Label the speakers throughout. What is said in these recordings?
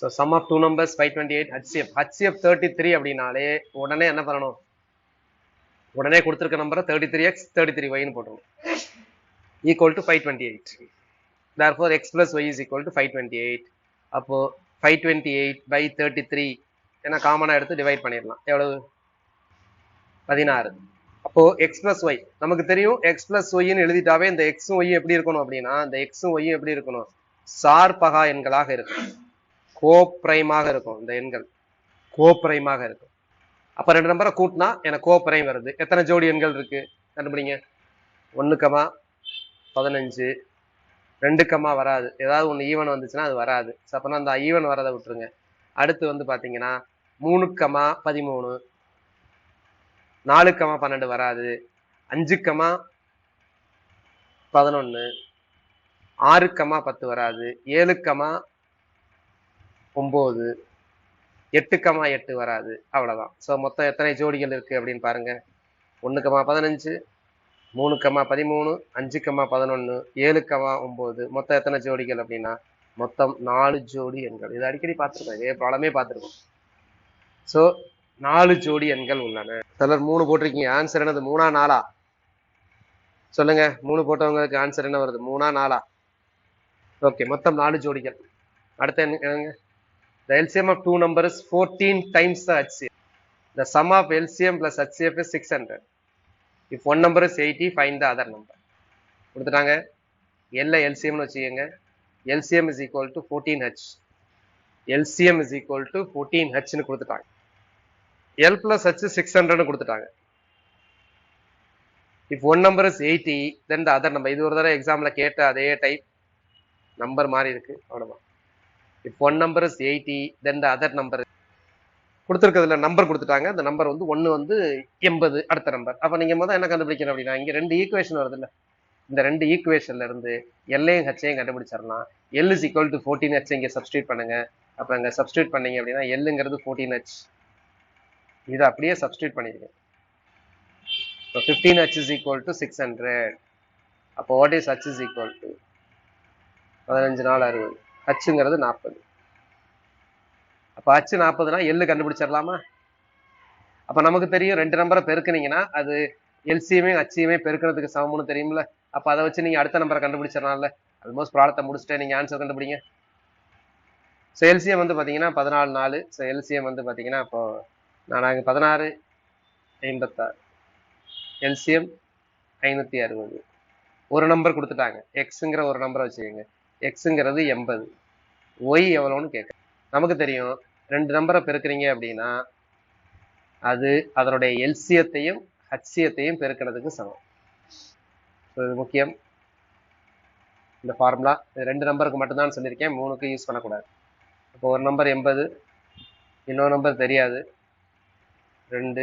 Speaker 1: So sum of two numbers five twenty eight HCF HCF thirty three அப்படின்னாலே உடனே என்ன பண்ணணும்? உடனே கொடுத்துருக்க நம்பரை thirty three x thirty three ஒய்னு போட்டுருணும் equal to five twenty eight therefore x plus y is equal to five twenty eight அப்போ five twenty eight by thirty three ஏன்னா காமனாக எடுத்து டிவைட் பண்ணிடலாம். எவ்வளவு? பதினாறு. அப்போ எக்ஸ் பிளஸ் ஒய் நமக்கு தெரியும் எக்ஸ் பிளஸ் ஒய்ன்னு எழுதிட்டாவே இந்த எக்ஸும் ஒய்யும் எப்படி இருக்கணும் அப்படின்னா இந்த எக்ஸும் ஒய்யும் எப்படி இருக்கணும்? சார்பகா எண்களாக இருக்கும். கோப்ரைமாக இருக்கும் இந்த எண்கள். கோப்ரைமாக இருக்கும். அப்ப ரெண்டு நம்பரை கூட்டினா எனக்கு கோப்ரைம் வருது. எத்தனை ஜோடி எண்கள் இருக்கு? கண்டுபிடிங்க. ஒண்ணுக்கமா பதினஞ்சு. ரெண்டுக்கமா வராது. ஏதாவது ஒன்று ஈவன் வந்துச்சுன்னா அது வராது. ஸோ அப்போனா அந்த ஈவன் வரதை விட்டுருங்க. அடுத்து வந்து பார்த்தீங்கன்னா மூணுக்கமா பதிமூணு. நாலுக்கமா பன்னெண்டு வராது. அஞ்சுக்கமா பதினொன்று ஆறுக்கமா பத்து வராது. ஏழுக்கமா ஒம்பது. எட்டுக்கமா எட்டு வராது. அவ்வளோதான் ஸோ மொத்தம் எத்தனை ஜோடிகள் இருக்குது அப்படின்னு பாருங்கள் ஒன்றுக்கமா பதினஞ்சு மூணுக்கமா பதிமூணு அஞ்சுக்கமா பதினொன்று ஏழுக்கமா ஒம்பது. மொத்தம் எத்தனை ஜோடிகள் அப்படின்னா மொத்தம் நாலு ஜோடி எண்கள். இது அடிக்கடி பார்த்துருக்கோம் இதே ப்ராப்ளமே பார்த்துருக்கோம் ஸோ நாலு ஜோடி எண்கள் உள்ளன. சிலர் மூணு போட்டிருக்கீங்க. ஆன்சர் என்னது? மூணா நாலா? சொல்லுங்க. மூணு போட்டவங்களுக்கு ஆன்சர் என்ன வருது? மூணா நாலா? ஓகே மொத்தம் நாலு ஜோடிகள். அடுத்து என்னங்க? The LCM of two numbers is 14 times the HCF. The sum of LCM plus HCF is 600. If one number is eighty find the other number கொடுத்துட்டாங்க எல்ல எல்சிஎம்னு வச்சுக்கோங்க LCM is equal to fourteen H LCM is equal to fourteen ஹெச்னு கொடுத்துட்டாங்க L plus H six ஹண்ட்ரட்னு கொடுத்துட்டாங்க if one number is eighty then the other number இது ஒரு தடவை எக்ஸாமில் கேட்ட அதே டைப் நம்பர் மாதிரி இருக்குது அவ்வளோதான் if one number is eighty then the other number கொடுத்துருக்கிறதுல number கொடுத்துட்டாங்க. அந்த நம்பர் வந்து ஒன்று வந்து எண்பது அடுத்த நம்பர் அப்போ நீங்கள் மொதல் என்ன கண்டுபிடிக்கணும் அப்படின்னா இங்கே ரெண்டு ஈக்குவேஷன் வருது இந்த ரெண்டு ஈக்குவேஷன்ல இருந்து எல்லையும் ஹெச்சையும் கண்டுபிடிச்சிடலாம். L is equal to fourteen H இங்கே சப்ஸ்டியூட் பண்ணுங்க. அப்போ இங்கே சப்ஸ்டியூட் பண்ணீங்க அப்படின்னா எல்லுங்கிறது ஃபோர்டீன் ஹெச் இதை அப்படியே சப்ஸ்டியூட் பண்ணிடுங்க. இப்போ fifteen H is equal to six hundred அப்போ what is H is equal to பதினஞ்சு நாள் அறுபது. ஹச்சுங்கிறது நாற்பது. அப்போ ஹச்சு நாற்பதுனா எள்ளு கண்டுபிடிச்சிடலாமா? அப்போ நமக்கு தெரியும் ரெண்டு நம்பரை பெருக்குனீங்கன்னா அது எல்சியுமே ஹச்சியுமே பெருக்கிறதுக்கு சமம்னு தெரியும்ல. அப்போ அதை வச்சு நீங்கள் அடுத்த நம்பரை கண்டுபிடிச்சிடலாம்ல. ஆல்மோஸ்ட் ப்ராடக்டை முடிச்சுட்டு நீங்கள் ஆன்சர் கண்டுபிடிங்க. ஸோ எல்சிஎம் வந்து பார்த்தீங்கன்னா பதினாலு நாலு. ஸோ எல்சிஎம் வந்து பார்த்தீங்கன்னா இப்போ நான் நாங்கள் பதினாறு ஐம்பத்தாறு. எல்சிஎம் ஐநூற்றி அறுபது. ஒரு நம்பர் கொடுத்துட்டாங்க. எக்ஸுங்கிற ஒரு நம்பரை வச்சுக்கோங்க. எக்ஸுங்கிறது எண்பது. ஒய் எவ்வளோன்னு கேட்க. நமக்கு தெரியும் ரெண்டு நம்பரை பெருக்குறீங்க அப்படின்னா அது அதனுடைய எல்சியத்தையும் ஹச்சியத்தையும் பெருக்கிறதுக்கு சமம். ஸோ இது முக்கியம். இந்த ஃபார்முலா இது ரெண்டு நம்பருக்கு மட்டும்தான் சொல்லியிருக்கேன் மூணுக்கு யூஸ் பண்ணக்கூடாது. இப்போ ஒரு நம்பர் எண்பது இன்னொரு நம்பர் தெரியாது. ரெண்டு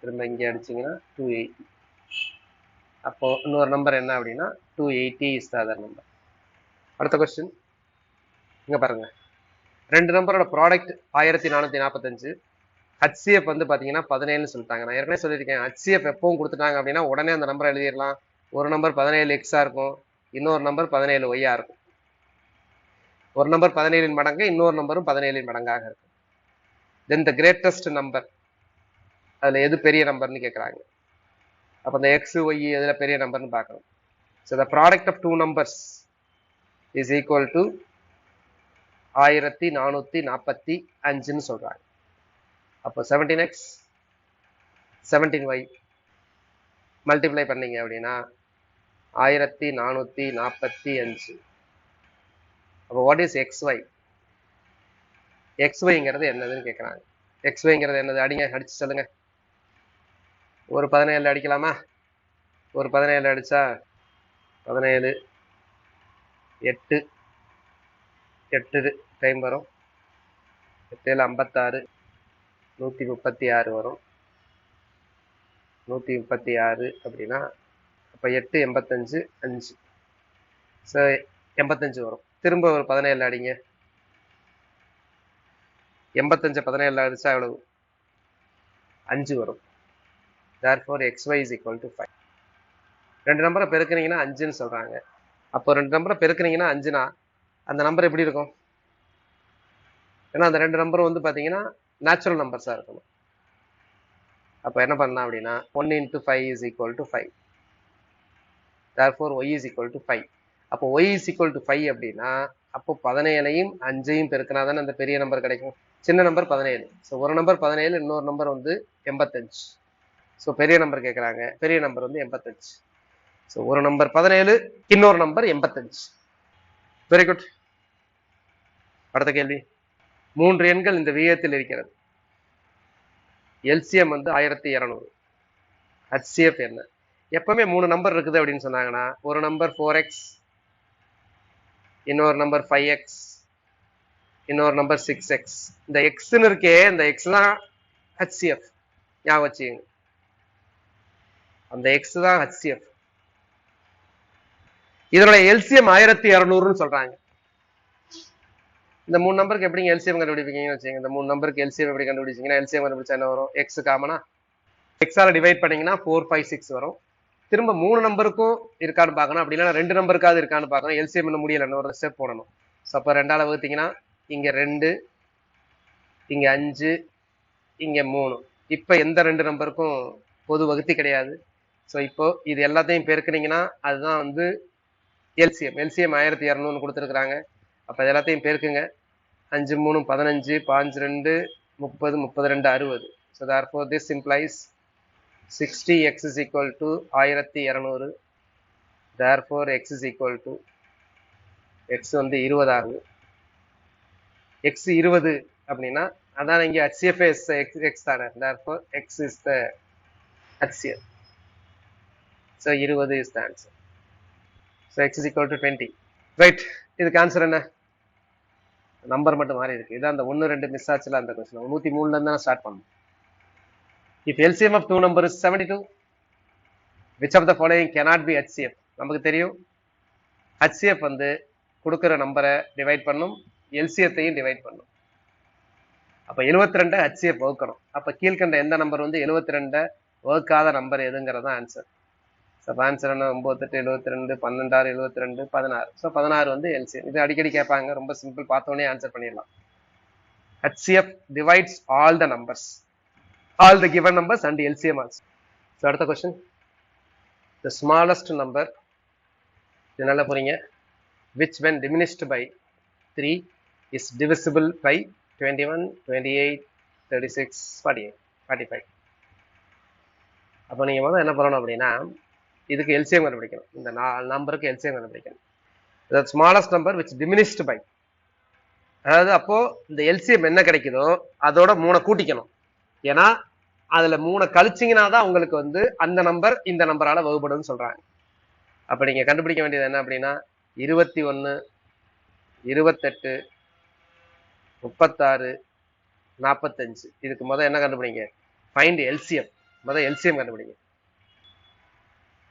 Speaker 1: திரும்ப இங்கே அடிச்சிங்கன்னா டூ எயிட்டி அப்போது இன்னொரு நம்பர் என்ன அப்படின்னா two eighty is the other number அடுத்த கொஸ்டின் இங்கே பாருங்கள் ரெண்டு நம்பரோட ப்ராடக்ட் ஆயிரத்தி நானூற்றி நாற்பத்தஞ்சு ஹச்சிஎஃப் வந்து பார்த்தீங்கன்னா பதினேழுன்னு சொல்லிட்டாங்க. நான் ஏற்கனவே சொல்லியிருக்கேன். ஹச்சிஎஃப் எப்பவும் கொடுத்துட்டாங்க அப்படின்னா உடனே அந்த நம்பரை எழுதிடலாம். ஒரு நம்பர் பதினேழு எக்ஸாக இருக்கும். இன்னொரு நம்பர் பதினேழு ஒய்யாக இருக்கும். ஒரு நம்பர் பதினேழின் மடங்கு இன்னொரு நம்பரும் பதினேழின் மடங்காக இருக்கும். தென் த கிரேட்டஸ்ட் நம்பர் அதில் எது பெரிய நம்பர்னு கேட்குறாங்க அப்போ அந்த எக்ஸ் ஒய் எதில் பெரிய நம்பர்னு பார்க்கணும். So the product of two numbers is equal to ஆயிரத்தி நானூற்றி நாற்பத்தி அஞ்சுன்னு சொல்கிறாங்க அப்போ seventeen x seventeen y multiply பண்ணீங்க அப்படின்னா ஆயிரத்தி நானூற்றி நாற்பத்தி அஞ்சு. அப்போ what is x y x ஒய்ங்கிறது என்னதுன்னு கேட்குறாங்க எக்ஸ் ஒய்ங்கிறது என்னது? அடிங்க அடிச்சு சொல்லுங்க. ஒரு பதினேழு அடிக்கலாமா? ஒரு பதினேழு அடிச்சா பதினேழு எட்டு எட்டு டைம் வரும். எட்டேழு ஐம்பத்தாறு நூற்றி முப்பத்தி ஆறு வரும். நூற்றி முப்பத்தி ஆறு அப்படின்னா அப்போ எட்டு எண்பத்தஞ்சு அஞ்சு. ஸோ எண்பத்தஞ்சு வரும். திரும்ப ஒரு பதினேழு அடிங்க. எண்பத்தஞ்சு பதினேழு அடிச்சா எவ்வளவு? அஞ்சு வரும். Therefore x y is equal to five ரெண்டு நம்பரை பெருக்குனீங்கன்னா அஞ்சுன்னு சொல்கிறாங்க அப்போ ரெண்டு நம்பரை பெருக்குனீங்கன்னா அஞ்சுனா அந்த நம்பர் எப்படி இருக்கும்? ஏன்னா அந்த ரெண்டு நம்பரும் வந்து பார்த்தீங்கன்னா நேச்சுரல் நம்பர்ஸாக இருக்கணும். அப்போ என்ன பண்ணலாம் அப்படின்னா one into five is equal to five therefore y is equal to five அப்போ y is equal to five அப்படின்னா அப்போ பதினேழையும் அஞ்சையும் பெருக்கினா தானே அந்த பெரிய நம்பர் கிடைக்கும். சின்ன நம்பர் பதினேழு. ஸோ ஒரு நம்பர் பதினேழு இன்னொரு நம்பர் வந்து எண்பத்தஞ்சு. ஸோ பெரிய நம்பர் கேட்குறாங்க பெரிய நம்பர் வந்து எண்பத்தஞ்சு. ஸோ ஒரு நம்பர் பதினேழு இன்னொரு நம்பர் எண்பத்தஞ்சு. வெரி குட் அடுத்த கேள்வி. மூன்று எண்கள் இந்த விகிதத்தில் இருக்கிறது. எல்சிஎம் வந்து ஆயிரத்தி இரநூறு. ஹச்சிஎஃப் என்ன? எப்பவுமே மூணு நம்பர் இருக்குது அப்படின்னு சொன்னாங்கன்னா ஒரு நம்பர் ஃபோர் எக்ஸ் இன்னொரு நம்பர் ஃபைவ் எக்ஸ் இன்னொரு நம்பர் சிக்ஸ் எக்ஸ் இந்த எக்ஸ்ன்னு இருக்கே இந்த எக்ஸ் தான் ஹச்சிஎஃப் ஞாபகம் வச்சுக்கோங்க. அந்த எக்ஸ் தான் ஹச்சிஎஃப் இதனுடைய எல்சிஎம் ஆயிரத்தி இரநூறுன்னு சொல்றாங்க. இந்த மூணு நம்பருக்கு எப்படிங்க எல்சிஎம் கண்டுபிடிப்பீங்கன்னு வச்சுங்க இந்த மூணு நம்பருக்கு எல்சிஎம் எப்படி கண்டுபிடிச்சிங்கன்னா எல்சிஎம் கண்டுபிடிச்சா என்ன வரும்? எக்ஸ் காமனா எக்ஸால டிவைட் பண்ணீங்கன்னா ஃபோர் ஃபைவ் சிக்ஸ் வரும். திரும்ப மூணு நம்பருக்கும் இருக்கான்னு பார்க்கணும். அப்படி இல்லைன்னா ரெண்டு நம்பருக்காவது இருக்கான்னு பார்க்கணும். எல்சிஎம் என்ன முடியலைன்னு ஒரு ஸ்டெப் போடணும். ஸோ அப்போ ரெண்டால் வகுத்தீங்கன்னா இங்கே ரெண்டு இங்கே அஞ்சு இங்கே மூணு. இப்போ எந்த ரெண்டு நம்பருக்கும் பொது வகுத்தி கிடையாது. ஸோ இப்போ இது எல்லாத்தையும் பெருக்குனீங்கன்னா அதுதான் வந்து எல்சிஎம் எல்சிஎம் ஆயிரத்தி இரநூறு கொடுத்துருக்குறாங்க. அப்போ எல்லாத்தையும் பெருக்குங்க. அஞ்சு மூணு பதினஞ்சு பாஞ்சு ரெண்டு முப்பது முப்பது ரெண்டு அறுபது. So therefore this implies sixty x is equal to ஆயிரத்தி இரநூறு. Therefore x is equal to x வந்து இருபதாகும். எக்ஸ் இருபது அப்படின்னா அதான் இங்கே ஹச்சிஎஃப்எஸ் எக்ஸ் எக்ஸ் தானே. Therefore x is the HCF so இருபது is the answer so x is equal to twenty right இதுக்கு ஆன்சர் என்ன? நம்பர் மட்டும் மாறி இருக்கு. இதான் அந்த ஒன்று ரெண்டு மிஸ் ஆச்சுல அந்த கொஸ்டின் நூற்றி மூணுல இருந்து தான் ஸ்டார்ட் பண்ணணும். If LCM of two number is seventy two which of the following cannot be HCF நமக்கு தெரியும். HCF வந்து கொடுக்குற நம்பரை டிவைட் பண்ணும். எல்சிஎத்தையும் டிவைட் பண்ணும். அப்போ எழுபத்தி ரெண்டை ஹச்சிஎஃப் வகுக்கணும். அப்போ கீழ்கண்ட எந்த நம்பர் வந்து எழுபத்தி ரெண்டை வகுக்காத நம்பர் எதுங்கிறது ஆன்சர் ஸோ ஆன்சர் என்ன ஒம்பத்தெட்டு எழுபத்தி ரெண்டு பன்னெண்டாறு எழுபத்தி ரெண்டு பதினாறு. ஸோ பதினாறு வந்து எல்சிஎம் இது அடிக்கடி கேட்பாங்க. ரொம்ப சிம்பிள் பார்த்தோன்னே ஆன்சர் பண்ணிடலாம். HCF divides all the numbers all the given numbers and LCM also so அடுத்த கொஸ்டின் த ஸ்மாலஸ்ட் நம்பர் இது நல்லா புரியுங்க which when diminished by three is divisible by twenty one twenty eight thirty six forty eight forty five அப்போ நீங்கள் முதல்ல என்ன பண்ணணும் அப்படின்னா இதுக்கு எல்சிஎம் கண்டுபிடிக்கணும். இந்த நாலு நம்பருக்கு எல்சிஎம் கண்டுபிடிக்கணும். The smallest number which diminished by அதாவது அப்போ இந்த எல்சிஎம் என்ன கிடைக்குதோ அதோட மூணை கூட்டிக்கணும். ஏன்னா அதுல மூணை கழிச்சிங்கன்னா தான் உங்களுக்கு வந்து அந்த நம்பர் இந்த நம்பரால வகுப்படும்னு சொல்றாங்க. அப்ப நீங்க கண்டுபிடிக்க வேண்டியது என்ன அப்படின்னா இருபத்தி ஒன்று இருபத்தெட்டு முப்பத்தாறு நாற்பத்தஞ்சு இதுக்கு முதல் என்ன கண்டுபிடிங்க? ஃபைண்ட் எல்சிஎம் முதல் எல்சிஎம் கண்டுபிடிங்க.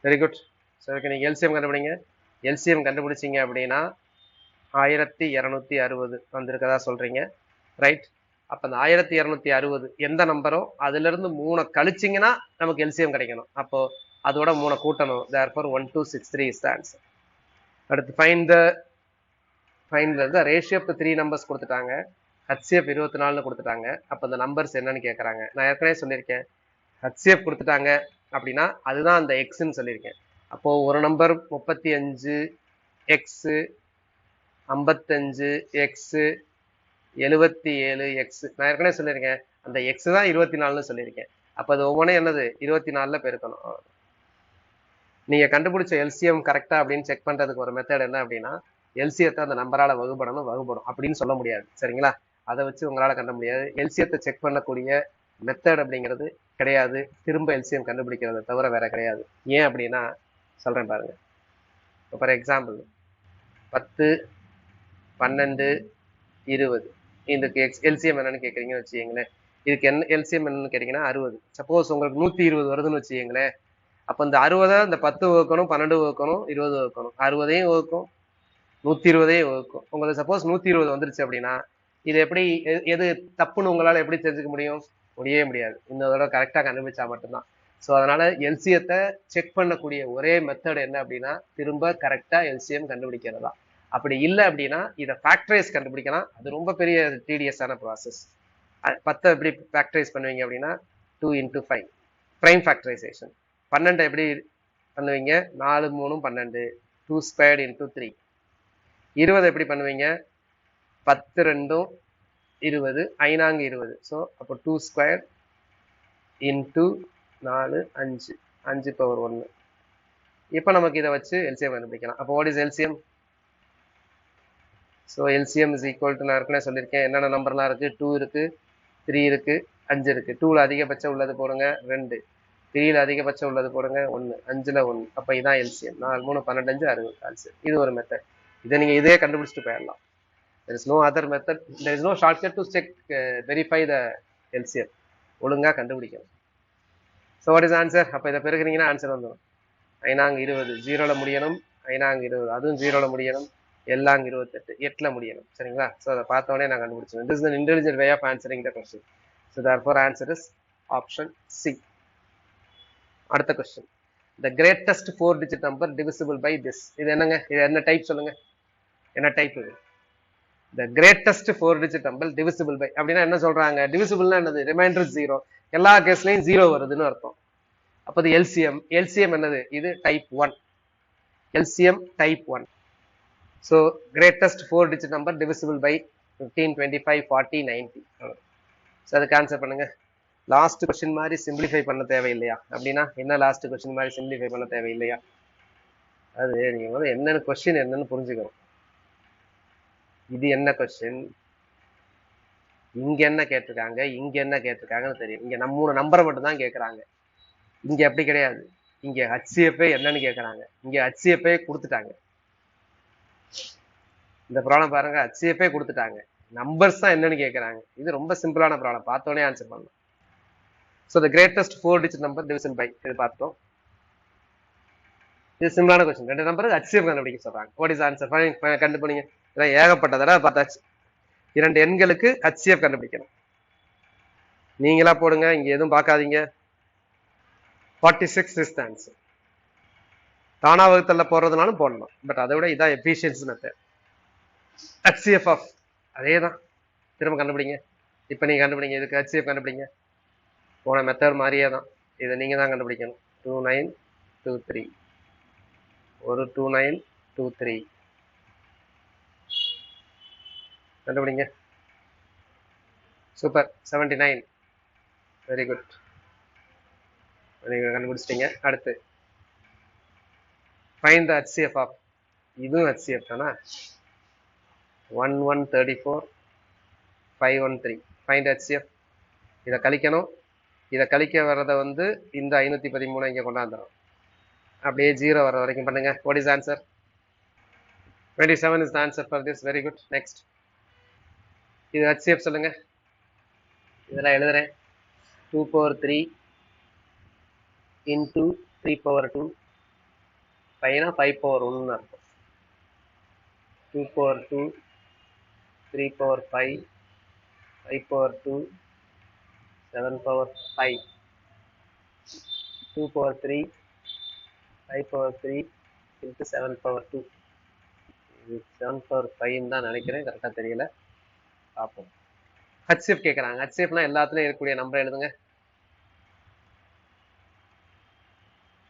Speaker 1: வெரி குட் சரி நீங்கள் எல்சிஎம் கண்டுபிடிங்க? எல்சிஎம் கண்டுபிடிச்சிங்க அப்படின்னா ஆயிரத்தி இரநூத்தி அறுபது வந்திருக்கதா சொல்கிறீங்க ரைட் அப்போ அந்த ஆயிரத்தி இரநூத்தி அறுபது எந்த நம்பரோ அதுலேருந்து மூணை கழிச்சிங்கன்னா நமக்கு எல்சிஎம் கிடைக்கணும். அப்போது அதோட மூணை கூட்டணும். Therefore one two six three is the answer அடுத்து ஃபைன் த ஃபைன்ல இருந்து ரேஷியோ இப்போ த்ரீ நம்பர்ஸ் கொடுத்துட்டாங்க. ஹச்சிஎஃப் இருபத்தி நாலுன்னு கொடுத்துட்டாங்க. அப்போ அந்த நம்பர்ஸ் என்னன்னு கேட்குறாங்க நான் ஏற்கனவே சொல்லியிருக்கேன். ஹச்சிஎஃப் கொடுத்துட்டாங்க. அப்படின்னா அதுதான் அந்த எக்ஸ்ன்னு சொல்லியிருக்கேன். அப்போது ஒரு நம்பர் முப்பத்தி அஞ்சு எக்ஸு ஐம்பத்தஞ்சு எக்ஸு எழுபத்தி ஏழு எக்ஸ் நான் ஏற்கனவே சொல்லியிருக்கேன். அந்த எக்ஸ் தான் இருபத்தி நாலுன்னு சொல்லியிருக்கேன். அப்போ அது ஒவ்வொன்றும் என்னது? இருபத்தி நாலில் பெருக்கணும். நீங்கள் கண்டுபிடிச்ச எல்சிஎம் கரெக்டாக அப்படின்னு செக் பண்ணுறதுக்கு ஒரு மெத்தட் என்ன அப்படின்னா எல்சியத்தை அந்த நம்பரால் வகுப்படணும் வகுப்படும் அப்படின்னு சொல்ல முடியாது. சரிங்களா? அதை வச்சு உங்களால் கண்ட முடியாது. எல்சியத்தை செக் பண்ணக்கூடிய மெத்தட் அப்படிங்கிறது கிடையாது. திரும்ப எல்சிஎம் கண்டுபிடிக்கிறத தவிர வேற கிடையாது. ஏன் அப்படின்னா சொல்றேன் பாருங்க. ஃபார் எக்ஸாம்பிள் பத்து பன்னெண்டு இருபது. இதுக்கு எக்ஸ் எல்சிஎம் என்னன்னு கேட்குறீங்கன்னு வச்சுக்கீங்களேன். இதுக்கு என்ன எல்சிஎம் என்னன்னு கேட்டிங்கன்னா அறுபது. சப்போஸ் உங்களுக்கு நூற்றி இருபது வருதுன்னு வச்சுக்கீங்களேன். அப்போ இந்த அறுபதை இந்த பத்து வகுக்கணும் பன்னெண்டு வகுக்கணும் இருபது வகுக்கணும். அறுபதையும் வகுக்கும். நூற்றி இருபதையும் வகுக்கும். உங்களுக்கு சப்போஸ் நூற்றி இருபது வந்துருச்சு அப்படின்னா இது எப்படி எ- எது தப்புன்னு உங்களால் எப்படி தெரிஞ்சுக்க முடியும்? முடியவே முடியாது. இந்த தடவை கரெக்டாக கண்டுபிடிச்சா மட்டும்தான். ஸோ அதனால எல்சியத்தை செக் பண்ணக்கூடிய ஒரே மெத்தட் என்ன அப்படின்னா திரும்ப கரெக்டாக எல்சிஎம் கண்டுபிடிக்கிறது. தான் அப்படி இல்லை அப்படின்னா இதை ஃபேக்டரைஸ் கண்டுபிடிக்கலாம். அது ரொம்ப பெரிய டிடிஎஸ்ஸான ப்ராசஸ் பத்தை எப்படி ஃபேக்டரைஸ் பண்ணுவீங்க அப்படின்னா two into five prime factorisation பன்னெண்டை எப்படி பண்ணுவீங்க? நாலு மூணும் பன்னெண்டு. டூ ஸ்கொயர்டு இன்டூ த்ரீ இருபது எப்படி பண்ணுவீங்க? பத்து ரெண்டும் இருபது ஐநாங்கு இருபது. ஸோ அப்போ டூ ஸ்கொயர் இன்டூ நாலு அஞ்சு. அஞ்சு பவர் ஒன்று இப்போ நமக்கு இதை வச்சு எல்சிஎம் கண்டுபிடிக்கலாம். அப்போ what is LCM so LCM is equal to நான் ஏற்கனவே சொல்லியிருக்கேன் என்னென்ன நம்பர்லாம் இருக்குது டூ இருக்குது த்ரீ இருக்குது அஞ்சு இருக்குது டூவில் அதிகபட்சம் உள்ளது போடுங்க ரெண்டு. த்ரீயில் அதிகபட்சம் உள்ளது போடுங்க ஒன்று அஞ்சில் ஒன்று அப்போ இதான் எல்சிஎம் நாலு மூணு பன்னெண்டு அஞ்சு அறுபது. ஆன்சர் இது ஒரு மெத்தட் இதை நீங்கள் இதே கண்டுபிடிச்சிட்டு போயிடலாம். There is no other method there is no shortcut to check verify the LCM ஒழுங்காக கண்டுபிடிக்கணும். ஸோ வாட் இஸ் ஆன்சர் அப்போ இதை பெருகிறீங்கன்னா ஆன்சர் வந்துடும் ஐநாங்க இருபது ஜீரோவில் முடியணும். ஐநாங்க இருபது அதுவும் ஜீரோவில் முடியணும். எல்லாங்க இருபத்தெட்டு எட்டில் முடியணும். சரிங்களா? ஸோ அதை பார்த்தோன்னே நான் கண்டுபிடிச்சேன் this is intelligent way of answering the question so therefore answer is option C அடுத்த question the greatest four digit number divisible by this இது என்னங்க? இது என்ன டைப் சொல்லுங்க? என்ன டைப் இது? The greatest four digit number divisible by அப்படின்னா என்ன சொல்றாங்க? டிவிசிபிள்னா என்னது? ரிமைண்டர் ஜீரோ எல்லா கேஸ்லையும் ஜீரோ வருதுன்னு அர்த்தம். அப்போ இது எல்சிஎம் எல்சிஎம் என்னது? இது type one LCM type one so greatest four digit number divisible by fifteen twenty five forty ninety so அதுக்கு ஆன்சர் பண்ணுங்க. லாஸ்ட் கொஸ்டின் மாதிரி சிம்பிளிஃபை பண்ண தேவையில்லையா? அப்படின்னா என்ன லாஸ்ட் கொஸ்டின் மாதிரி சிம்பிளிஃபை பண்ண தேவையில்லையா? அது நீங்கள் வந்து என்னென்ன கொஸ்டின் என்னன்னு புரிஞ்சுக்கணும். இது என்ன கொஸ்டின் இங்க என்ன கேட்டிருக்காங்க? இங்க என்ன கேட்டிருக்காங்கன்னு தெரியும். இங்க நம்ம மூணு நம்பரை மட்டும் தான் கேட்கறாங்க. இங்க அப்படி கிடையாது. இங்க ஹச்சிஎஃப்ஐ என்னன்னு கேட்கறாங்க. இங்க ஹச்சிஎஃப்ஐ கொடுத்துட்டாங்க. இந்த ப்ராப்ளம் பாருங்க. ஹச்சிஎஃப்ஐ கொடுத்துட்டாங்க. நம்பர்ஸ் தான் என்னன்னு கேட்கறாங்க. இது ரொம்ப சிம்பிளான ப்ராப்ளம் பார்த்தோன்னே ஆன்சர் பண்ணலாம். So the greatest four digit number division by இது பார்த்தோம். இது சிம்பிளான கொஸ்டின் ரெண்டு நம்பர் ஹச்சிஎஃப் கண்டுபிடிக்க சொல்றாங்க. வாட் இஸ் ஆன்சர் கண்டுபிடிங்க. இதெல்லாம் ஏகப்பட்ட தடவை பார்த்தாச்சு. இரண்டு எண்களுக்கு ஹச்சிஎஃப் கண்டுபிடிக்கணும். நீங்களா போடுங்க இங்க எதுவும் பார்க்காதீங்க. ஃபார்ட்டி சிக்ஸ் இஸ் ஆன்சர் தானா வகுத்தல்ல போடுறதுனாலும் போடலாம். பட் அதை விட இதான் எஃபிஷியன்சி மெத்தட் ஹச்சிஎஃப் ஆஃப் அதே தான் திரும்ப கண்டுபிடிங்க. இப்போ நீங்க கண்டுபிடிங்க இதுக்கு ஹச்சிஎஃப் கண்டுபிடிங்க. போன மெத்தட் மாதிரியே தான் இதை நீங்க தான் கண்டுபிடிக்கணும். டூ நைன் டூ த்ரீ ஒரு டூ நைன் டூ த்ரீ கண்டுபிடிங்க. Super seventy nine very good நீங்கள் கண்டுபிடிச்சிட்டீங்க. அடுத்து. ஃபைன் த ஹச்சிஎஃப் ஆஃப் இதுவும் ஹச்சிஎஃப் தானா? One one thirty four five one three find HCF இதை கழிக்கணும். இதை கழிக்க வர்றதை வந்து இந்த ஐநூற்றி பதிமூணு இங்கே கொண்டாந்துடும் அப்படியே ஜீரோ வர வரைக்கும் பண்ணுங்கள் what is answer twenty seven is the answer for this very good next இது ஹெச்சிஎஃப் சொல்லுங்க. இதெல்லாம் எழுதுறேன். Two power three into three power two ஃபைவ்னா five power ஒன்று இருக்கும் two power two three power five five power two seven power five two power three five power three into seven power two இது seven power ஃபைவ்னு தான் நினைக்கிறேன். கரெக்டாக தெரியல. பார்ப்போம் HCF கேட்குறாங்க ஹச்சிஎஃப்னா எல்லாத்துலேயும் இருக்கக்கூடிய நம்பர் எழுதுங்க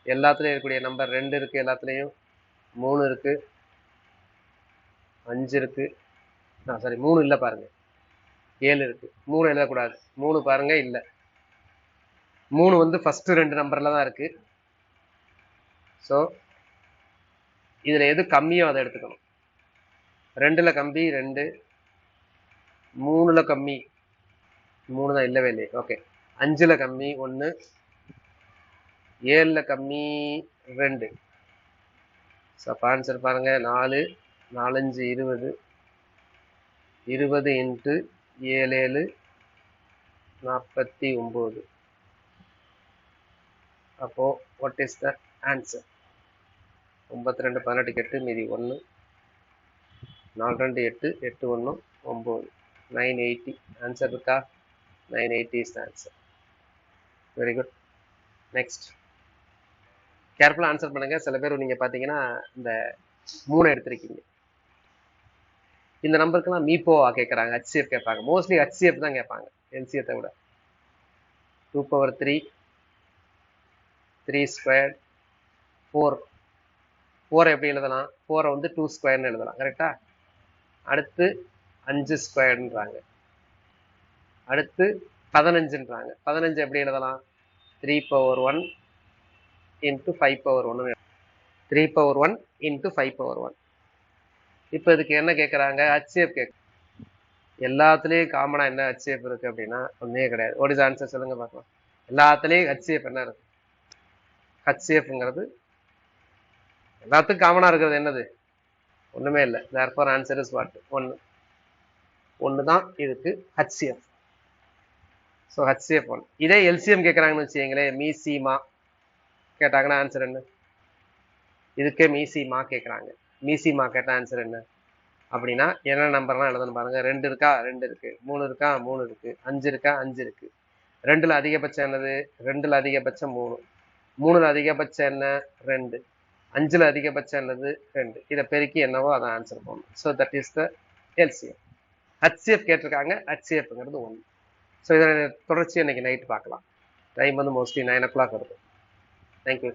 Speaker 1: எல்லாத்துலேயும் இருக்கக்கூடிய நம்பர் ரெண்டு இருக்கு எல்லாத்துலேயும். மூணு இருக்கு. அஞ்சு இருக்கு. ஆ சாரி மூணு இல்லை பாருங்க. ஏழு இருக்கு. மூணு எழுதக்கூடாது. மூணு பாருங்க இல்லை. மூணு வந்து ஃபர்ஸ்ட் ரெண்டு நம்பர்ல தான் இருக்கு. ஸோ இதில் எது கம்மியோ அதை எடுத்துக்கணும். ரெண்டில் கம்பி ரெண்டு மூணுல கம்மி. மூணு தான் இல்லவே இல்லையே ஓகே அஞ்சுல கம்மி ஒன்று ஏழில் கம்மி ரெண்டு. ஸோ அப்போ ஆன்சர் பாருங்க. நாலு நாலஞ்சு இருபது. இருபது இன்ட்டு ஏழு ஏழு நாற்பத்தி ஒம்பது அப்போ வாட் இஸ் த ஆன்சர் ஒம்பத்தி ரெண்டு பதினெட்டுக்கு எட்டு மீதி ஒன்று நாலு ரெண்டு எட்டு எட்டு ஒன்று ஒம்பது. நைன் எயிட்டி ஆன்சர் இருக்கா nine eighty is the answer very good next கேர்ஃபுல்லாக ஆன்சர் பண்ணுங்க. சில பேர் நீங்கள் பார்த்தீங்கன்னா இந்த மூணு எடுத்திருக்கீங்க. இந்த நம்பருக்குலாம் மீப்போவா கேட்குறாங்க ஹச்சிஎஃப் கேட்பாங்க. மோஸ்ட்லி ஹச்சிஎஃப் தான் கேட்பாங்க. எல்சிஎத்தை விட. Two power three three square four ஃபோரை எப்படி எழுதலாம்? ஃபோரை வந்து டூ ஸ்கொயர்னு எழுதலாம். கரெக்டா அடுத்து அஞ்சு ஸ்கொயர்ன்றாங்க. அடுத்து பதினஞ்சுன்றாங்க. பதினஞ்சு எப்படி எழுதலாம்? Three power one into five power ஒன்று three power one into five power one இப்போ இதுக்கு என்ன கேட்குறாங்க ஹச்சிஎஃப் கேட்க எல்லாத்துலேயும் காமனாக என்ன ஹச்சிஎஃப் இருக்குது அப்படின்னா ஒன்றே கிடையாது. ஓடிஸ் ஆன்சர் சொல்லுங்க பார்க்கலாம். எல்லாத்துலேயும் ஹச்சிஎஃப் என்ன இருக்கு? ஹச்சிஎஃப்ங்கிறது எல்லாத்துக்கும் காமனாக இருக்கிறது என்னது? ஒன்றுமே இல்லை. தேர்ஃபார் ஆன்சர் இஸ் வாட் ஒன்று ஒன்று தான் இதுக்கு ஹச்சிஎஃப் ஸோ ஹச்சிஎஃப் ஒன் இதே எல்சிஎம் கேட்குறாங்கன்னு வச்சுக்கீங்களேன் மீசிமா கேட்டாங்கன்னா ஆன்சர் என்ன? இதுக்கே மீசிமா கேட்குறாங்க மீசிமா கேட்டால் ஆன்சர் என்ன? அப்படின்னா என்ன நம்பர்லாம் எழுதணும் பாருங்க. ரெண்டு இருக்கா? ரெண்டு இருக்கு. மூணு இருக்கா? மூணு இருக்கு. அஞ்சு இருக்கா? அஞ்சு இருக்கு. ரெண்டுல அதிகபட்சம் என்னது? ரெண்டுல அதிகபட்சம் மூணு. மூணுல அதிகபட்சம் என்ன? ரெண்டு. அஞ்சுல அதிகபட்சம் என்னது? ரெண்டு. இதை பெருக்கி என்னவோ அதை ஆன்சர் பண்ணணும் so that is the LCM HCF கேட்டிருக்காங்க. ஹச்சிஎஃப்ங்கிறது ஒன்று ஸோ இதை தொடர்ச்சி இன்னைக்கு நைட் பார்க்கலாம். டைம் வந்து மோஸ்ட்லி நைன் ஓ கிளாக் வருது தேங்க்யூ